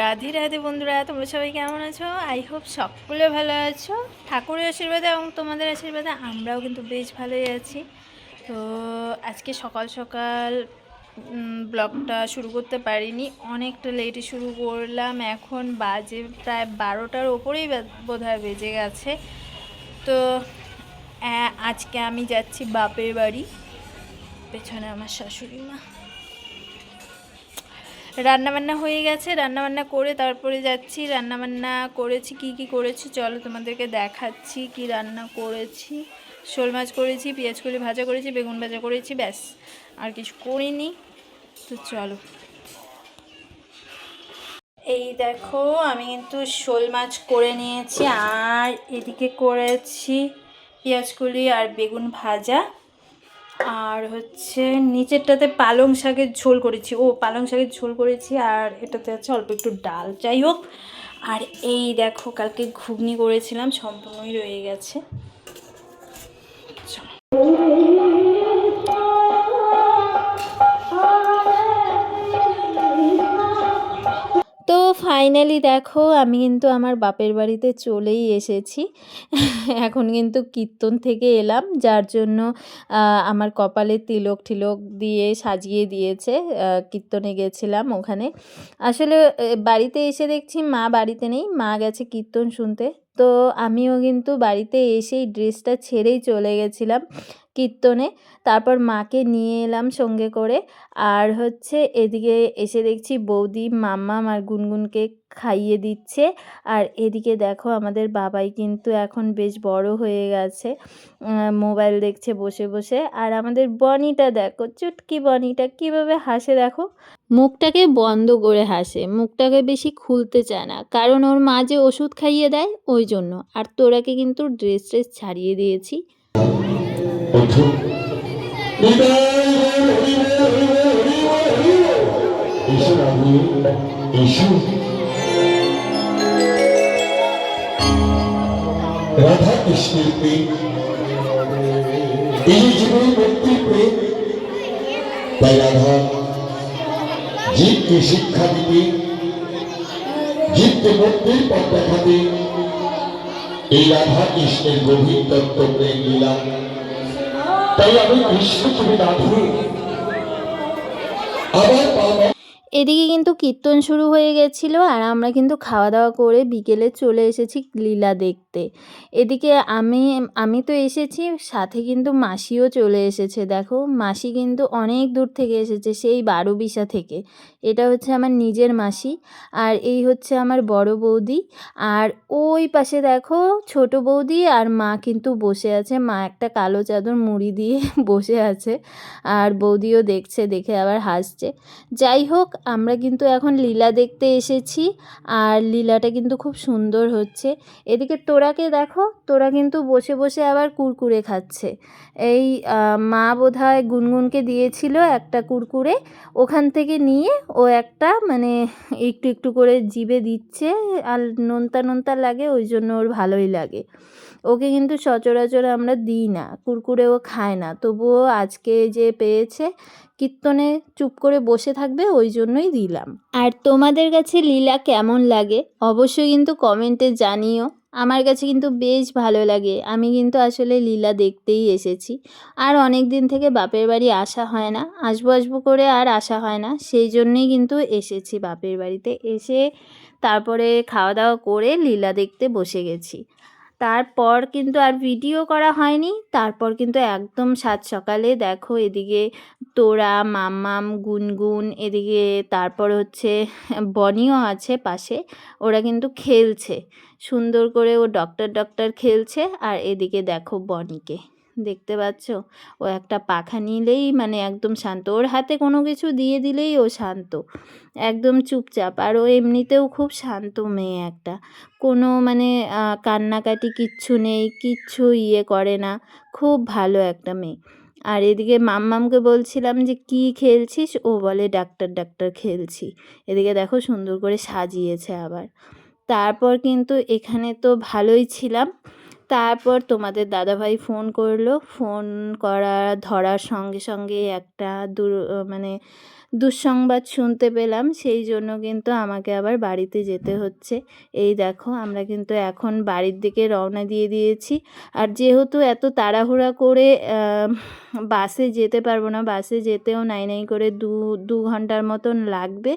রাধে রাধে বন্ধুরা, তোমরা সবাই কেমন আছো? আই হোপ সকলে ভালো আছো। ঠাকুরের আশীর্বাদে এবং তোমাদের আশীর্বাদে আমরাও কিন্তু বেশ ভালোই আছি। তো আজকে সকাল সকাল ব্লগটা শুরু করতে পারিনি। অনেকটা লেটে শুরু করলাম। এখন বাজে প্রায় বারোটার ওপরেই বোধ হয় বেজে গেছে। তো আজকে আমি যাচ্ছি বাপের বাড়ি। পেছনে আমার শাশুড়ি মা। রান্নাবান্না হয়ে গেছে, রান্নাবান্না করে তারপরে যাচ্ছি। রান্নাবান্না করেছি, কি কি করেছি চলো তোমাদেরকে দেখাচ্ছি কি রান্না করেছি। শোল মাছ করেছি, পেঁয়াজ কলি ভাজা করেছি, বেগুন ভাজা করেছি, ব্যাস, আর কিছু করিনি। তো চলো। এই দেখো, আমি কিন্তু শোল মাছ করে নিয়েছি, আর এদিকে করেছি পেঁয়াজ কলি আর বেগুন ভাজা। আর হচ্ছে নিচেরটাতে পালং শাকের ঝোল করেছি। ও, পালং শাকের ঝোল করেছি আর এটাতে হচ্ছে অল্প একটু ডাল। যাই হোক, আর এই দেখো, কালকে ঘুগনি করেছিলাম, সম্পূর্ণই রয়ে গেছে। ফাইনালি দেখো, আমি কিন্তু আমার বাপের বাড়িতে চলেই এসেছি। এখন কিন্তু কীর্তন থেকে এলাম, যার জন্য আমার কপালে তিলক ঠিলক দিয়ে সাজিয়ে দিয়েছে কীর্তনে গেছিলাম ওখানে। আসলে বাড়িতে এসে দেখছি মা বাড়িতে নেই, মা গেছে কীর্তন শুনতে। তো আমিও কিন্তু বাড়িতে এসেই ড্রেসটা ছেড়েই চলে গেছিলাম কীর্তনে। তারপর মাকে নিয়ে এলাম সঙ্গে করে। আর হচ্ছে এদিকে এসে দেখছি বৌদি মাম্মা আর গুনগুনকে খাইয়ে দিচ্ছে আর এদিকে দেখো আমাদের বাবাই কিন্তু এখন বেশ বড় হয়ে গেছে মোবাইল দেখছে বসে বসে আর আমাদের বনিটা দেখো চুটকি বনিটা কীভাবে হাসে দেখো মুখটাকে বন্ধ করে হাসে মুখটাকে বেশি খুলতে চায় না কারণ ওর মা যে ওষুধ খাইয়ে দেয় ওই জন্য আর তোরাকে কিন্তু ড্রেস ট্রেস ছাড়িয়ে দিয়েছি প্রথম রাধে কৃষ্ণের প্রেম। এই জীবন মুক্তি প্রেম। তাই রাধা, জীবকে শিক্ষা দিতে, জীবকে মুক্তির পথ দেখাতে এই রাধা কৃষ্ণের গভীর তত্ত্ব প্রেম লীলা। তাই আমি কৃষ্ণ তুমি রাধে। আবার এদিকে কিন্তু কীর্তন শুরু হয়ে গেছিল আর আমরা কিন্তু খাওয়া দাওয়া করে বিকেলে চলে এসেছি লীলা দেখতে। এদিকে আমি আমি তো এসেছি, সাথে কিন্তু মাসিও চলে এসেছে। দেখো, মাসি কিন্তু অনেক দূর থেকে এসেছে, সেই বারোবিশা থেকে। এটা হচ্ছে আমার নিজের মাসি আর এই হচ্ছে আমার বড় বৌদি। আর ওই পাশে দেখো, ছোট বৌদি আর মা কিন্তু বসে আছে। মা একটা কালো চাদর মুড়ি দিয়ে বসে আছে। আর বৌদিও দেখছে, দেখে আবার হাসছে। যাই হোক আমরা কিন্তু এখন লীলা দেখতে এসেছি আর লীলাটা কিন্তু খুব সুন্দর হচ্ছে। এদিকে তোরাকে দেখো, তোরা কিন্তু বসে বসে আবার কুরকুরে খাচ্ছে। এই মা বোধহয় গুনগুনকে দিয়েছিল একটা কুরকুরে, ওখান থেকে নিয়ে ও একটা মানে একটু একটু করে জিভে দিচ্ছে আর নোনতা নোনতা লাগে, ওই জন্য ওর ভালোই লাগে। ওকে কিন্তু সচরাচর আমরা দিই না, কুরকুরে ও খায় না। তবুও আজকে যে পেয়েছে, কীর্তনে চুপ করে বসে থাকবে, ওই জন্যই দিলাম। আর তোমাদের কাছে লীলা কেমন লাগে? অবশ্যই কিন্তু কমেন্টে জানিও। আমার কাছে কিন্তু বেশ ভালো লাগে। আমি কিন্তু আসলে লীলা দেখতেই এসেছি। আর অনেক দিন থেকে বাপের বাড়ি আসা হয় না। আসব আসব করে আর আসা হয় না। সেই জন্যই কিন্তু এসেছি বাপের বাড়িতে। এসে তারপরে খাওয়া দাওয়া করে লীলা দেখতে বসে গেছি। তারপর কিন্তু আর ভিডিও করা হয়নি। তারপর কিন্তু একদম সাত সকালে দেখো এদিকে তোরা মামাম গুনগুন, এদিকে তারপর হচ্ছে বনিও আছে পাশে। ওরা কিন্তু খেলছে। সুন্দর করে ও ডক্টর ডক্টর খেলছে। আর এদিকে দেখো বনিকে। দেখতে পাচ্ছ? ও একটা পাখা নিলেই মানে একদম শান্ত। ওর হাতে কোনো কিছু দিয়ে দিলেই ও শান্ত। একদম চুপচাপ। আর ও এমনিতেও খুব শান্ত মেয়ে একটা। কোনো মানে কান্নাকাটি কিচ্ছু নেই, কিচ্ছু ইয়ে করে না। খুব ভালো একটা মেয়ে। আর এদিকে মাম্মামকে বলছিলাম যে, কি খেলছিস? ও বলে, ডাক্তার ডাক্তার খেলছি। এদিকে দেখো সুন্দর করে সাজিয়েছে আবার। তারপর কিন্তু এখানে তো ভালোই ছিলাম। তারপর তোমাদের দাদাভাই ফোন করল। ফোন করা ধরার সঙ্গে সঙ্গে একটা দূর মানে দুঃসংবাদ শুনতে পেলাম, সেই জন্য কিন্তু আমাকে আবার বাড়িতে যেতে হচ্ছে। এই দেখো, আমরা কিন্তু এখন বাড়ির দিকে রওনা দিয়ে দিয়েছি। আর যেহেতু এত তাড়াহুড়া করে বাসে যেতে পারব না, বাসে যেতেও নাই নাই করে দু দু ঘণ্টার মতন লাগবে,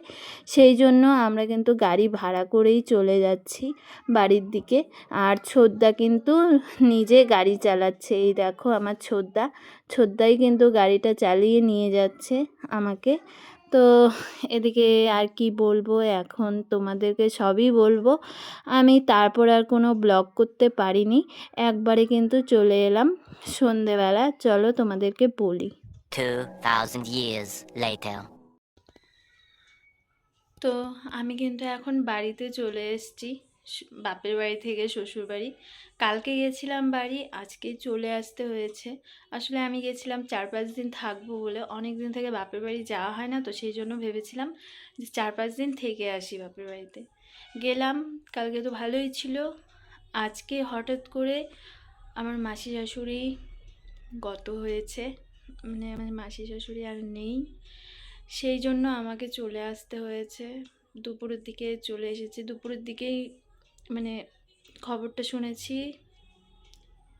সেই জন্য আমরা কিন্তু গাড়ি ভাড়া করেই চলে যাচ্ছি বাড়ির দিকে। আর ছোদ্দা কিন্তু নিজে গাড়ি চালাচ্ছে। এই দেখো, আমার ছোদ্দা ছোদ্দাই কিন্তু গাড়িটা চালিয়ে নিয়ে যাচ্ছে আমাকে। তো এদিকে আর কি বলব এখন তোমাদেরকে সবই বলব। আমি তারপর আর কোনো ব্লগ করতে পারিনি একবারে কিন্তু চলে এলাম সন্ধেবেলা। চলো তোমাদেরকে বলি। 2,000 years later. তো আমি কিন্তু এখন বাড়িতে চলে এসেছি। বাপের বাড়ি থেকে শ্বশুর বাড়ি। কালকে গেছিলাম বাড়ি, আজকে চলে আসতে হয়েছে। আসলে আমি গেছিলাম চার পাঁচ দিন থাকব বলে। অনেক দিন থেকে বাপের বাড়ি যাওয়া হয় না, তো সেই জন্য ভেবেছিলাম যে চার পাঁচ দিন থেকে আসি বাপের বাড়িতে। গেলাম, কালকে তো ভালোই ছিল। আজকে হঠাৎ করে আমার মাসি শাশুড়ি গত হয়েছে। মানে আমার মাসি শাশুড়ি আর নেই। সেই জন্য আমাকে চলে আসতে হয়েছে। দুপুরের দিকে চলে এসেছি। দুপুরের দিকেই মানে খবরটা শুনেছি।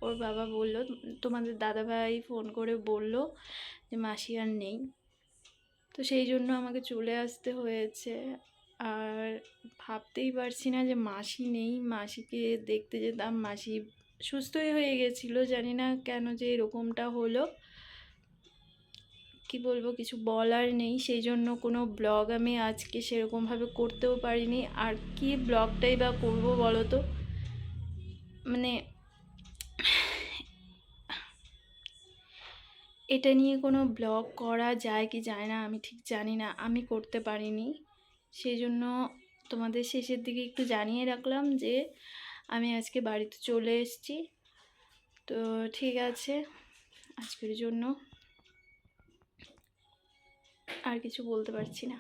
ওর বাবা বলল, তোমাদের দাদাভাই ফোন করে বলল যে মাসি আর নেই। তো সেই জন্য আমাকে চলে আসতে হয়েছে। আর ভাবতেই পারছি না যে মাসি নেই। মাসিকে দেখতে যেতাম। মাসি সুস্থই হয়ে গেছিল। জানি না কেন যে এরকমটা হলো। কি বলব, কিছু বলার নেই। সেই জন্য কোনো ব্লগ আমি আজকে সেরকমভাবে করতেও পারিনি। আর কি ব্লগটাই বা করব বলো তো? মানে এটা নিয়ে কোনো ব্লগ করা যায় কি যায় না আমি ঠিক জানি না। আমি করতে পারিনি। সেই জন্য তোমাদের শেষের দিকে একটু জানিয়ে রাখলাম যে আমি আজকে বাড়িতে চলে এসেছি। তো ঠিক আছে, আজকের জন্য আর কিছু বলতে পারছি না।